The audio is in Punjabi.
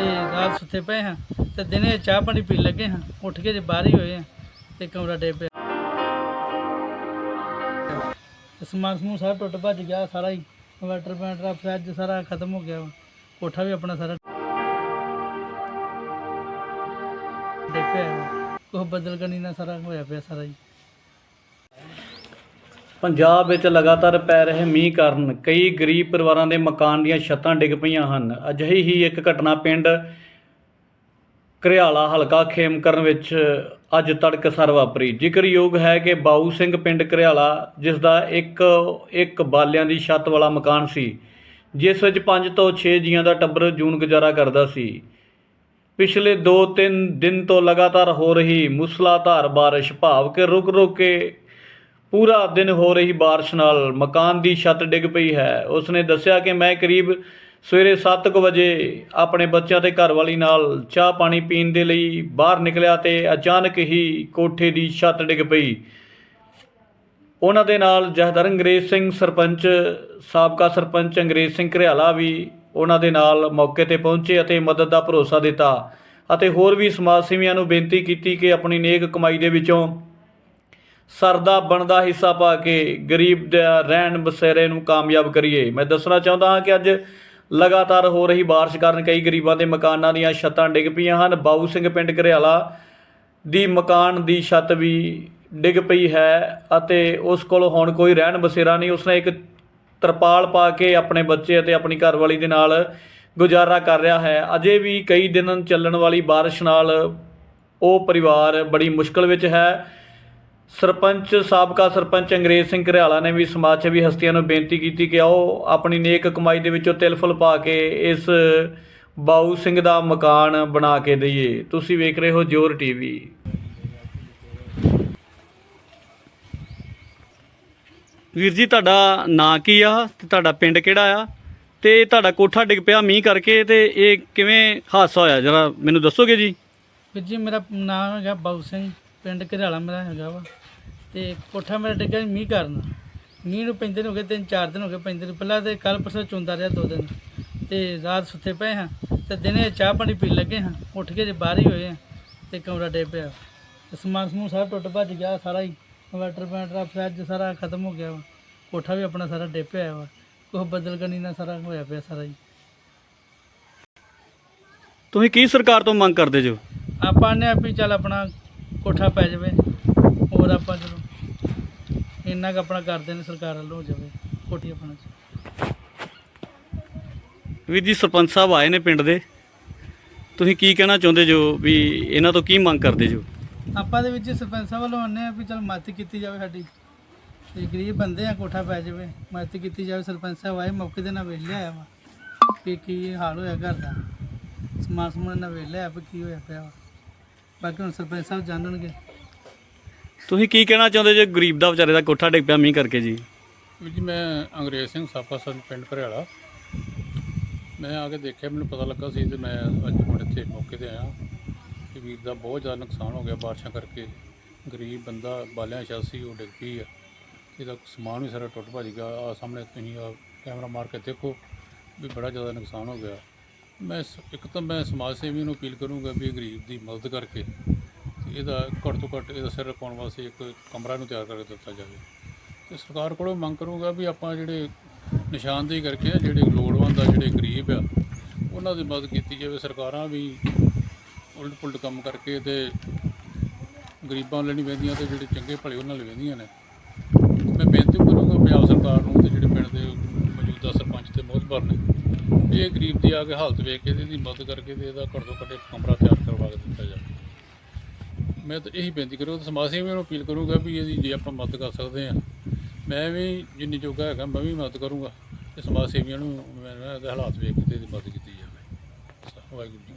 ਤੇ ਰਾਤ ਸੁੱਤੇ ਪਏ ਹਾਂ ਤੇ ਦਿਨੇ ਚਾਹ ਪਾਣੀ ਪੀਣ ਲੱਗੇ ਹਾਂ। ਉੱਠ ਕੇ ਜੇ ਬਾਹਰ ਹੀ ਹੋਏ ਹਾਂ ਤੇ ਕਮਰਾ ਡੇ ਪਿਆ। ਸਮਾਨ ਸਮੂਹ ਸਾਰਾ ਟੁੱਟ ਭੱਜ ਗਿਆ, ਸਾਰਾ ਹੀ ਵਾਟਰ ਪੈਂਟਰ ਫਰਿੱਜ ਸਾਰਾ ਖਤਮ ਹੋ ਗਿਆ ਵਾ। ਕੋਠਾ ਵੀ ਆਪਣਾ ਸਾਰਾ ਡੇ ਪਿਆ। ਉਹ ਬਦਲ ਕਰਨੀ ਨਾਲ ਸਾਰਾ ਹੋਇਆ ਪਿਆ ਸਾਰਾ ਹੀ। ਪੰਜਾਬ ਵਿੱਚ ਲਗਾਤਾਰ ਪੈ ਰਹੇ ਮੀਂਹ ਕਾਰਨ ਕਈ ਗਰੀਬ ਪਰਿਵਾਰਾਂ ਦੇ ਮਕਾਨ ਦੀਆਂ ਛੱਤਾਂ ਡਿੱਗ ਪਈਆਂ ਹਨ। ਅਜਿਹੀ ਹੀ ਇੱਕ ਘਟਨਾ ਪਿੰਡ ਘਰਿਆਲਾ ਹਲਕਾ ਖੇਮਕਰਨ ਵਿੱਚ ਅੱਜ ਤੜਕਸਾਰ ਵਾਪਰੀ। ਜ਼ਿਕਰਯੋਗ ਹੈ ਕਿ ਬਾਊ ਸਿੰਘ ਪਿੰਡ ਘਰਿਆਲਾ ਜਿਸ ਦਾ ਇੱਕ ਇੱਕ ਬਾਲਿਆਂ ਦੀ ਛੱਤ ਵਾਲਾ ਮਕਾਨ ਸੀ, ਜਿਸ ਵਿੱਚ 5 ਤੋਂ 6 ਜੀਆਂ ਦਾ ਟੱਬਰ ਜੂਨ ਗੁਜ਼ਾਰਾ ਕਰਦਾ ਸੀ। ਪਿਛਲੇ 2-3 ਦਿਨ ਤੋਂ ਲਗਾਤਾਰ ਹੋ ਰਹੀ ਮੁਸਲਾਧਾਰ ਬਾਰਿਸ਼ ਭਾਵ ਕਿ ਰੁਕ ਰੁਕ ਕੇ ਪੂਰਾ ਦਿਨ ਹੋ ਰਹੀ ਬਾਰਿਸ਼ ਨਾਲ ਮਕਾਨ ਦੀ ਛੱਤ ਡਿੱਗ ਪਈ ਹੈ। ਉਸਨੇ ਦੱਸਿਆ ਕਿ ਮੈਂ ਕਰੀਬ ਸਵੇਰੇ 7:00 ਵਜੇ ਆਪਣੇ ਬੱਚਿਆਂ ਤੇ ਘਰਵਾਲੀ ਨਾਲ ਚਾਹ ਪਾਣੀ ਪੀਣ ਦੇ ਲਈ ਬਾਹਰ ਨਿਕਲਿਆ ਤੇ ਅਚਾਨਕ ਹੀ ਕੋਠੇ ਦੀ ਛੱਤ ਡਿੱਗ ਪਈ। ਉਹਨਾਂ ਦੇ ਨਾਲ ਜਹਦਰ ਅੰਗਰੇਜ਼ ਸਿੰਘ ਸਰਪੰਚ, ਸਾਬਕਾ ਸਰਪੰਚ ਅੰਗਰੇਜ਼ ਸਿੰਘ ਘਰਿਆਲਾ ਵੀ ਉਹਨਾਂ ਦੇ ਨਾਲ ਮੌਕੇ ਤੇ ਪਹੁੰਚੇ ਅਤੇ ਮਦਦ ਦਾ ਭਰੋਸਾ ਦਿੱਤਾ ਅਤੇ ਹੋਰ ਵੀ ਸਮਾਜ ਸੇਵੀਆਂ ਨੂੰ ਬੇਨਤੀ ਕੀਤੀ ਕਿ ਆਪਣੀ ਨੇਕ ਕਮਾਈ ਦੇ ਵਿੱਚੋਂ ਸਰਦਾ ਬਣਦਾ ਹਿੱਸਾ ਪਾ ਕੇ ਗਰੀਬ ਦੇ ਰਹਿਣ ਬਸੇਰੇ ਨੂੰ ਕਾਮਯਾਬ ਕਰੀਏ। ਮੈਂ ਦੱਸਣਾ ਚਾਹੁੰਦਾ ਹਾਂ ਕਿ ਅੱਜ ਲਗਾਤਾਰ ਹੋ ਰਹੀ ਬਾਰਿਸ਼ ਕਾਰਨ ਕਈ ਗਰੀਬਾਂ ਦੇ ਮਕਾਨਾਂ ਦੀਆਂ ਛੱਤਾਂ ਡਿੱਗ ਪਈਆਂ ਹਨ। ਬਾਊ ਸਿੰਘ ਪਿੰਡ ਘਰਿਆਲਾ ਦੀ ਮਕਾਨ ਦੀ ਛੱਤ ਵੀ ਡਿੱਗ ਪਈ ਹੈ ਅਤੇ ਉਸ ਕੋਲ ਹੁਣ ਕੋਈ ਰਹਿਣ ਬਸੇਰਾ ਨਹੀਂ। ਉਸਨੇ ਇੱਕ ਤਰਪਾਲ ਪਾ ਕੇ ਆਪਣੇ ਬੱਚੇ ਅਤੇ ਆਪਣੀ ਘਰਵਾਲੀ ਦੇ ਨਾਲ ਗੁਜ਼ਾਰਾ ਕਰ ਰਿਹਾ ਹੈ। ਅਜੇ ਵੀ ਕਈ ਦਿਨ ਚੱਲਣ ਵਾਲੀ ਬਾਰਿਸ਼ ਨਾਲ ਉਹ ਪਰਿਵਾਰ ਬੜੀ ਮੁਸ਼ਕਲ ਵਿੱਚ ਹੈ। ਸਰਪੰਚ ਸਾਬਕਾ ਸਰਪੰਚ ਅੰਗਰੇਜ਼ ਸਿੰਘ ਘਰਿਆਲਾ ਨੇ ਵੀ ਸਮਾਜ ਸੇਵੀ ਹਸਤੀਆਂ ਨੂੰ ਬੇਨਤੀ ਕੀਤੀ ਕਿ ਆਓ ਆਪਣੀ ਨੇਕ ਕਮਾਈ ਦੇ ਵਿੱਚੋਂ ਤਿਲ ਫੁਲ ਪਾ ਕੇ ਇਸ ਬਾਊ ਸਿੰਘ ਦਾ ਮਕਾਨ ਬਣਾ ਕੇ ਦਈਏ। ਤੁਸੀਂ ਵੇਖ ਰਹੇ ਹੋ ਜੋਰ ਟੀਵੀ। ਵੀਰ ਜੀ ਤੁਹਾਡਾ ਨਾਂ ਕੀ ਆ ਤੇ ਤੁਹਾਡਾ ਪਿੰਡ ਕਿਹੜਾ ਆ? ਤੇ ਤੁਹਾਡਾ ਕੋਠਾ ਡਿੱਗ ਪਿਆ ਮੀਂਹ ਕਰਕੇ ਤੇ ਇਹ ਕਿਵੇਂ ਹਾਦਸਾ ਹੋਇਆ? ਜਰਾ ਮੈਨੂੰ ਦੱਸੋਗੇ ਜੀ? ਵੀਰ ਜੀ ਮੇਰਾ ਨਾਮ ਹੈਗਾ ਬਾਬੂ ਸਿੰਘ। ਪਿੰਡ ਘਰਿਆਲਾ ਮੇਰਾ ਹੈਗਾ ਵਾ। ਤੇ ਕੋਠਾ ਮੇਰਾ ਡਿੱਗਿਆ ਸੀ ਮੀਂਹ ਕਾਰਨ। ਮੀਂਹ ਨੂੰ ਪੈਂਦੇ ਨੂੰ ਹੋ ਗਏ ਤਿੰਨ ਚਾਰ ਦਿਨ ਹੋ ਗਏ ਪੈਂਦੇ ਨੂੰ। ਪਹਿਲਾਂ ਤੇ ਕੱਲ ਪਰਸੋਂ ਚੁੰਦਾ ਰਿਹਾ ਦੋ ਦਿਨ। ਤੇ ਰਾਤ ਸੁੱਤੇ ਪਏ ਹਾਂ। ਤੇ ਦਿਨੇ ਚਾਹ ਪਾਣੀ ਪੀਣ ਲੱਗੇ ਹਾਂ। ਉੱਠ ਕੇ ਜੇ ਬਾਹਰ ਹੀ ਹੋਏ ਹਾਂ ਤੇ ਕਮਰਾ ਡੇ ਪਿਆ। ਤੇ ਸਮਾਨ ਸਮੂਹ ਸਾਰਾ ਟੁੱਟ ਭੱਜ ਗਿਆ ਸਾਰਾ ਹੀ। ਵਾਟਰ ਪੈਂਟਰ ਫਰਿੱਜ ਸਾਰਾ ਖਤਮ ਹੋ ਗਿਆ ਵਾ। ਕੋਠਾ ਵੀ ਆਪਣਾ ਸਾਰਾ ਡੇ ਪਿਆ ਵਾ। ਉਹ ਬਦਲ ਕਨੀ ਨਾਲ ਸਾਰਾ ਹੋਇਆ ਪਿਆ ਸਾਰਾ ਹੀ। ਤੁਸੀਂ ਕੀ ਸਰਕਾਰ ਤੋਂ ਮੰਗ ਕਰਦੇ ਜੋ? ਆਪਾਂ ਨੇ ਵੀ ਚੱਲ ਆਪਣਾ ਕੋਠਾ ਪੈ ਜਾਵੇ ਹੋਰ ਆਪਾਂ ਚਲੋ ਇੰਨਾ ਕੁ ਆਪਣਾ ਕਰਦੇ ਨੇ ਸਰਕਾਰ ਵੱਲੋਂ ਹੋ ਜਾਵੇ ਕੋਠੀ ਆਪਣਾ ਵੀਰ ਜੀ ਸਰਪੰਚ ਸਾਹਿਬ ਆਏ ਨੇ ਪਿੰਡ ਦੇ। ਤੁਸੀਂ ਕੀ ਕਹਿਣਾ ਚਾਹੁੰਦੇ ਜੋ ਵੀ ਇਹਨਾਂ ਤੋਂ ਕੀ ਮੰਗ ਕਰਦੇ ਜੋ? ਆਪਾਂ ਦੇ ਵਿੱਚ ਸਰਪੰਚ ਸਾਹਿਬ ਵੱਲੋਂ ਆਨੇ ਆ ਵੀ ਚਲ ਮਦਦ ਕੀਤੀ ਜਾਵੇ ਸਾਡੀ। ਤੇ ਗਰੀਬ ਬੰਦੇ ਆ ਕੋਠਾ ਪੈ ਜਾਵੇ ਮਦਦ ਕੀਤੀ ਜਾਵੇ ਸਰਪੰਚ ਸਾਹਿਬ ਆਏ ਮੌਕੇ ਦੇ ਨਾਲ ਵੇਖ ਲਿਆ ਵਾ। ਵੀ ਕੀ ਹਾਲ ਹੋਇਆ ਘਰ ਦਾ। ਸਮਾਨ ਸਮੂਨ ਨਾਲ ਵੇਖ ਲਿਆ ਵੀ ਕੀ ਹੋਇਆ ਪਿਆ ਵਾ। ਬਾਕੀ ਹੁਣ ਸਰਪੰਚ ਸਾਹਿਬ ਜਾਣਨਗੇ। ਤੁਸੀਂ ਕੀ ਕਹਿਣਾ ਚਾਹੁੰਦੇ ਜੋ ਗਰੀਬ ਦਾ ਵਿਚਾਰੇ ਦਾ ਕੋਠਾ ਡਿੱਗ ਪਿਆ ਮੀਂਹ ਕਰਕੇ ਜੀ? ਵੀਰ ਜੀ ਮੈਂ ਅੰਗਰੇਜ਼ ਸਿੰਘ ਸਾਪਾ ਸਨ ਪਿੰਡ ਘਰਿਆਲਾ ਮੈਂ ਆ ਕੇ ਦੇਖਿਆ ਮੈਨੂੰ ਪਤਾ ਲੱਗਾ ਸੀ ਤੇ ਮੈਂ ਅੱਜ ਹੁਣ ਇੱਥੇ ਮੌਕੇ ਤੇ ਆਇਆ। ਕਿ ਵੀਰ ਦਾ ਬਹੁਤ ਜ਼ਿਆਦਾ ਨੁਕਸਾਨ ਹੋ ਗਿਆ ਬਾਰਿਸ਼ਾਂ ਕਰਕੇ। ਗਰੀਬ ਬੰਦਾ ਬਾਲਿਆਂ ਸ਼ਾਸੀ ਉਹ ਡਿੱਗ ਪਈ ਆ। ਇਹਦਾ ਸਮਾਨ ਵੀ ਸਾਰਾ ਟੁੱਟ ਭੱਜ ਗਿਆ। ਆ ਸਾਹਮਣੇ ਤੁਸੀਂ ਆ ਕੈਮਰਾ ਮਾਰ ਕੇ ਦੇਖੋ ਵੀ ਬੜਾ ਜ਼ਿਆਦਾ ਨੁਕਸਾਨ ਹੋ ਗਿਆ। ਮੈਂ ਸ- ਇੱਕ ਤਾਂ ਮੈਂ ਸਮਾਜ ਸੇਵੀ ਨੂੰ ਅਪੀਲ ਕਰੂੰਗਾ ਵੀ ਗਰੀਬ ਦੀ ਮਦਦ ਕਰਕੇ ਤੇ ਇਹਦਾ ਘੱਟ ਤੋਂ ਘੱਟ ਇਹਦਾ ਸਿਰ ਪਾਉਣ ਵਾਸਤੇ ਇੱਕ ਕਮਰਾ ਨੂੰ ਤਿਆਰ ਕਰਕੇ ਦਿੱਤਾ ਜਾਵੇ। ਤੇ ਸਰਕਾਰ ਕੋਲੋਂ ਮੰਗ ਕਰੂੰਗਾ ਵੀ ਆਪਾਂ ਜਿਹੜੇ ਨਿਸ਼ਾਨਦੇਹੀ ਕਰਕੇ ਆ, ਜਿਹੜੇ ਲੋੜਵੰਦ ਆ, ਜਿਹੜੇ ਗਰੀਬ ਆ, ਉਹਨਾਂ ਦੀ ਮਦਦ ਕੀਤੀ ਜਾਵੇ। ਸਰਕਾਰਾਂ ਵੀ ਉਲਟ ਪੁਲਟ ਕੰਮ ਕਰਕੇ ਤੇ ਗਰੀਬਾਂ ਲਈ ਨਹੀਂ ਵਹਿੰਦੀਆਂ ਤੇ ਜਿਹੜੇ ਚੰਗੇ ਭਲੇ ਉਹਨਾਂ ਲਈ ਵਹਿੰਦੀਆਂ ਨੇ। ਮੈਂ ਬੇਨਤੀ ਕਰੂੰਗਾ ਪੰਜਾਬ ਸਰਕਾਰ ਨੂੰ ਤੇ ਜਿਹੜੇ ਪਿੰਡ ਦੇ ਤੇ ਮੋਹਤਬਰ ਨੇ ਇਹ ਗਰੀਬ ਦੀ ਆ ਕੇ ਹਾਲਤ ਵੇਖ ਕੇ ਇਹਦੀ ਮਦਦ ਕਰਕੇ ਤੇ ਇਹਦਾ ਘੱਟ ਤੋਂ ਘੱਟ ਇੱਕ ਕਮਰਾ ਤਿਆਰ ਕਰਵਾ ਕੇ ਦਿੱਤਾ ਜਾਵੇ। ਮੈਂ ਤਾਂ ਇਹੀ ਬੇਨਤੀ ਕਰੂੰਗਾ ਸਮਾਜ ਸੇਵੀਆਂ ਨੂੰ ਅਪੀਲ ਕਰੂੰਗਾ ਵੀ ਇਹਦੀ ਜੇ ਆਪਾਂ ਮਦਦ ਕਰ ਸਕਦੇ ਆ ਮੈਂ ਵੀ ਜਿੰਨੀ ਜੋਗਾ ਹੈਗਾ, ਮੈਂ ਵੀ ਮਦਦ ਕਰੂੰਗਾ। ਤੇ ਸਮਾਜ ਸੇਵੀਆਂ ਨੂੰ ਮੈਂ ਇਹਦੇ ਹਾਲਾਤ ਵੇਖ ਕੇ ਤੇ ਇਹਦੀ ਮਦਦ ਕੀਤੀ ਜਾਵੇ। ਵਾਹਿਗੁਰੂ ਜੀ